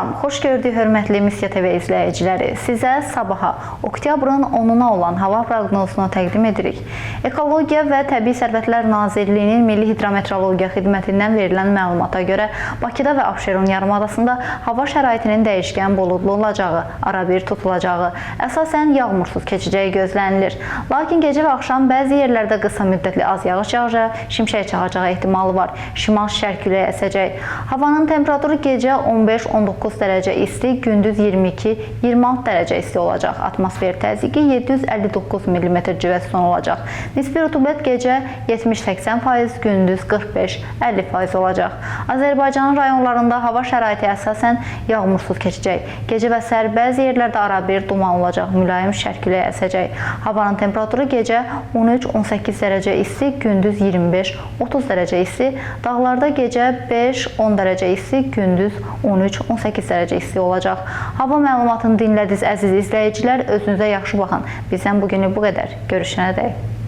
Salam, xoş gördük hörmətli Misya TV izləyiciləri. Sizə sabaha oktyabrın 10-una olan hava proqnozunu təqdim edirik. Ekologiya və Təbii Sərvətlər Nazirliyinin Milli Hidrometeorologiya Xidmətindən verilən məlumata görə Bakıda və Abşeron yarımadasında hava şəraitinin dəyişkən buludlu olacağı, arabir tutulacağı, əsasən yağmursuz keçəcəyi gözlənilir. Lakin gecə və axşam bəzi yerlərdə qısa müddətli az yağış yağacağı, şimşək çaxacağı ehtimalı var. Şimal-şərq küləyi əsəcək. Havanın temperaturu gecə 15-19 dərəcə isti, gündüz 22-26 dərəcə isti olacaq. Atmosfer təzyiqi 759 mm civə olacaq. Nisbi rütubət gecə 70-80%, gündüz 45-50% olacaq. Azərbaycanın rayonlarında hava şəraiti əsasən yağmursuz keçəcək. Gecə və səhər bəzi yerlərdə arabir duman olacaq, mülayim şərq küləyi əsəcək. Havanın temperaturu gecə 13-18 dərəcə isti, gündüz 25-30 dərəcə isti. Dağlarda gecə 5-10 dərəcə isti, gündüz 13-18 dərəcə isti olacaq. Hava məlumatını dinlədiniz əziz izləyicilər. Özünüzə yaxşı baxın. Bizdən bu günü bu qədər. Görüşənə dək.